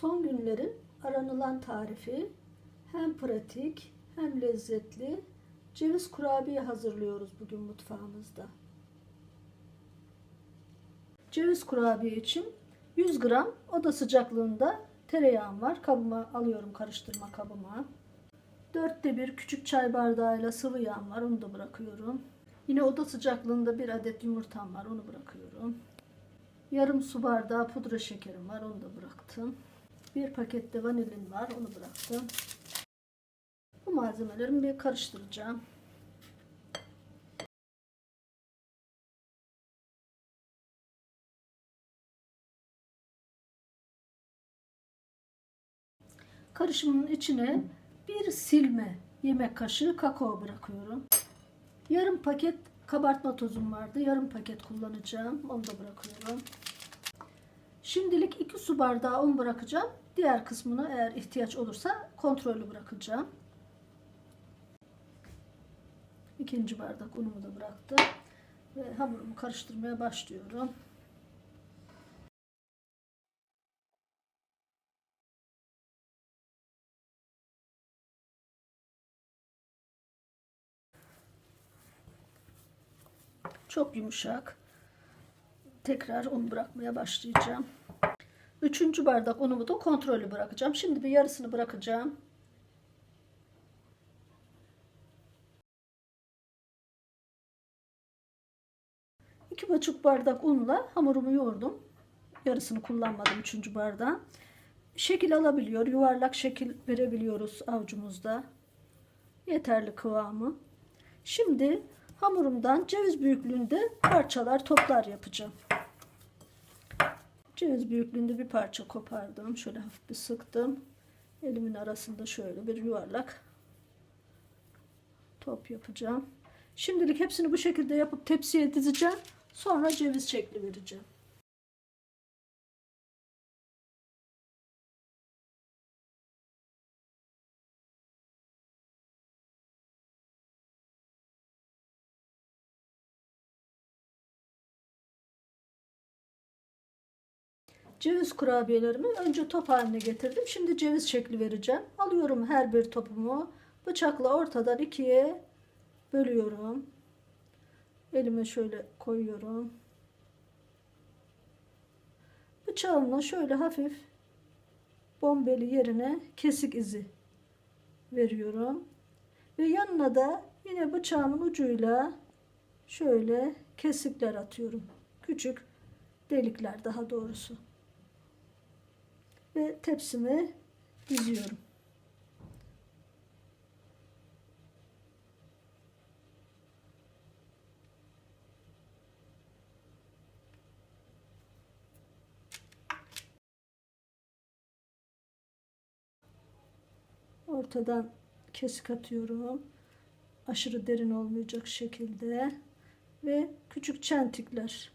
Son günlerin aranılan tarifi hem pratik hem lezzetli ceviz kurabiye hazırlıyoruz bugün mutfağımızda. Ceviz kurabiye için 100 gram oda sıcaklığında tereyağım var. Kabıma alıyorum karıştırma kabıma. Dörtte bir küçük çay bardağıyla sıvı yağım var. Onu da bırakıyorum. Yine oda sıcaklığında bir adet yumurtam var. Onu bırakıyorum. Yarım su bardağı pudra şekerim var. Onu da bıraktım. Bir pakette vanilin var. Onu bıraktım. Bu malzemelerimi bir karıştıracağım. Karışımın içine bir silme yemek kaşığı kakao bırakıyorum. Yarım paket kabartma tozum vardı. Yarım paket kullanacağım. Onu da bırakıyorum. Şimdilik 2 su bardağı un bırakacağım. Diğer kısmını eğer ihtiyaç olursa kontrollü bırakacağım. İkinci bardak unumu da bıraktım. Ve hamurumu karıştırmaya başlıyorum. Çok yumuşak. Tekrar un bırakmaya başlayacağım. Üçüncü bardak unumu da kontrollü bırakacağım. Şimdi bir yarısını bırakacağım. İki buçuk bardak unla hamurumu yoğurdum. Yarısını kullanmadım üçüncü bardağı. Şekil alabiliyor. Yuvarlak şekil verebiliyoruz avucumuzda. Yeterli kıvamı. Şimdi hamurumdan ceviz büyüklüğünde parçalar toplar yapacağım. Ceviz büyüklüğünde bir parça kopardım. Şöyle hafif bir sıktım. Elimin arasında şöyle bir yuvarlak top yapacağım. Şimdilik hepsini bu şekilde yapıp tepsiye dizeceğim. Sonra ceviz şekli vereceğim. Ceviz kurabiyelerimi önce top haline getirdim. Şimdi ceviz şekli vereceğim. Alıyorum her bir topumu. Bıçakla ortadan ikiye bölüyorum. Elime şöyle koyuyorum. Bıçağımla şöyle hafif bombeli yerine kesik izi veriyorum. Ve yanına da yine bıçağımın ucuyla şöyle kesikler atıyorum. Küçük delikler daha doğrusu ve tepsime diziyorum. Ortadan kesik atıyorum. Aşırı derin olmayacak şekilde ve küçük çentikler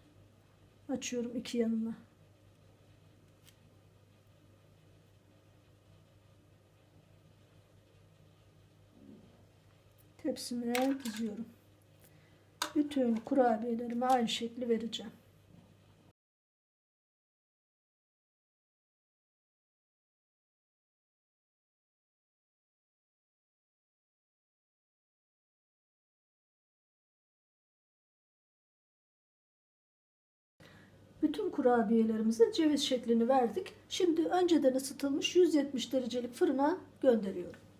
açıyorum iki yanına. Tepsime diziyorum. Bütün kurabiyelerime aynı şekli vereceğim. Bütün kurabiyelerimize ceviz şeklini verdik. Şimdi önceden ısıtılmış 170 derecelik fırına gönderiyorum.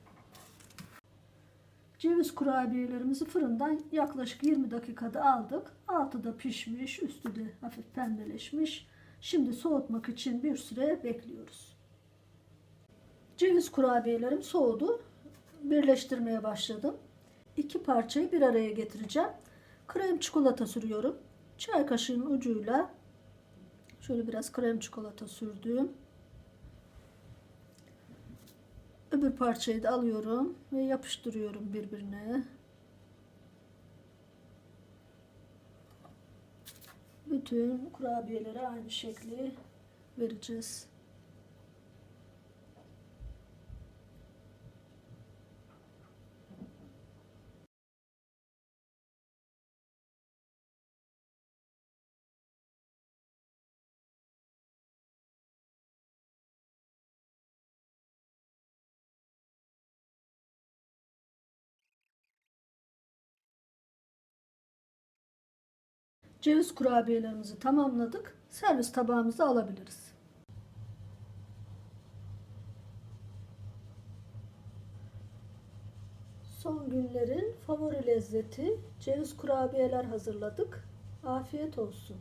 Ceviz kurabiyelerimizi fırından yaklaşık 20 dakikada aldık. Altı da pişmiş, üstü de hafif pembeleşmiş. Şimdi soğutmak için bir süre bekliyoruz. Ceviz kurabiyelerim soğudu. Birleştirmeye başladım. İki parçayı bir araya getireceğim. Krem çikolata sürüyorum. Çay kaşığının ucuyla şöyle biraz krem çikolata sürdüm. Öbür parçayı da alıyorum ve yapıştırıyorum birbirine. Bütün kurabiyelere aynı şekli vereceğiz. Ceviz kurabiyelerimizi tamamladık. Servis tabağımıza alabiliriz. Son günlerin favori lezzeti ceviz kurabiyeler hazırladık. Afiyet olsun.